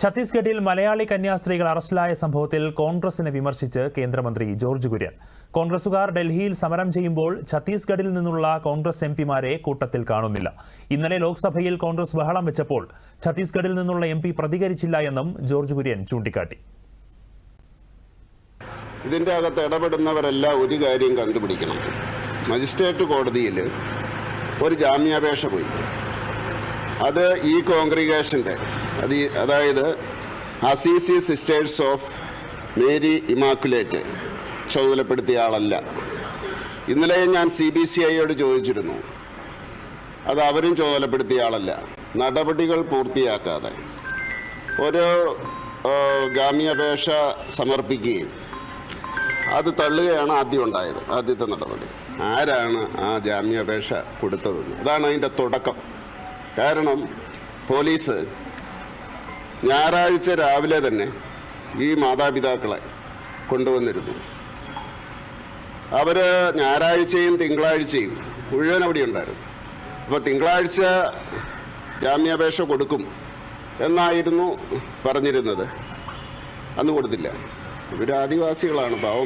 ഛത്തീസ്ഗഡിൽ മലയാളി കന്യാസ്ത്രീകൾ അറസ്റ്റിലായ സംഭവത്തിൽ കോൺഗ്രസിനെ വിമർശിച്ച് കേന്ദ്രമന്ത്രി ജോർജ് കുര്യൻ. കോൺഗ്രസുകാർ ഡൽഹിയിൽ സമരം ചെയ്യുമ്പോൾ ഛത്തീസ്ഗഡിൽ നിന്നുള്ള കോൺഗ്രസ് എം പിമാരെ കൂട്ടത്തിൽ കാണുന്നില്ല. ഇന്നലെ ലോക്സഭയിൽ കോൺഗ്രസ് ബഹളം വെച്ചപ്പോൾ ഛത്തീസ്ഗഡിൽ നിന്നുള്ള എം പ്രതികരിച്ചില്ല എന്നും ജോർജ് കുര്യൻ ചൂണ്ടിക്കാട്ടി. ഇതിന്റെ അകത്ത് ഇടപെടുന്നവരെല്ലാം ഒരു കാര്യം കണ്ടുപിടിക്കണം. മജിസ്ട്രേറ്റ് കോടതിയിൽ ഒരു ജാമ്യാപേക്ഷ പോയി. അത് ഈ കോൺഗ്രിഗേഷന്റെ അത് അതായത് Assisi sisters of Mary immaculate ചുമതലപ്പെടുത്തിയ ആളല്ല. ഇന്നലെ ഞാൻ സി ബി സി ഐയോട് ചോദിച്ചിരുന്നു. അത് അവരും ചുമതലപ്പെടുത്തിയ ആളല്ല. നടപടികൾ പൂർത്തിയാക്കാതെ ഒരു ആ, ജാമ്യാപേക്ഷ സമർപ്പിക്കുകയും അത് തള്ളുകയാണ് ആദ്യം ഉണ്ടായത് ആദ്യത്തെ നടപടി. ആരാണ് ആ ജാമ്യാപേക്ഷ കൊടുത്തതെന്ന്? അതാണ് അതിന്റെ തുടക്കം. കാരണം പോലീസ് ഞായറാഴ്ച രാവിലെ തന്നെ ഈ മാതാപിതാക്കളെ കൊണ്ടുവന്നിരുന്നു. അവർ ഞായറാഴ്ചയും തിങ്കളാഴ്ചയും മുഴുവൻ അവിടെ ഉണ്ടായിരുന്നു. അപ്പോൾ തിങ്കളാഴ്ച ജാമ്യാപേക്ഷ കൊടുക്കും എന്നായിരുന്നു പറഞ്ഞിരുന്നത്. അന്ന് കൊടുത്തില്ല. ഇവർ ആദിവാസികളാണ് പാവ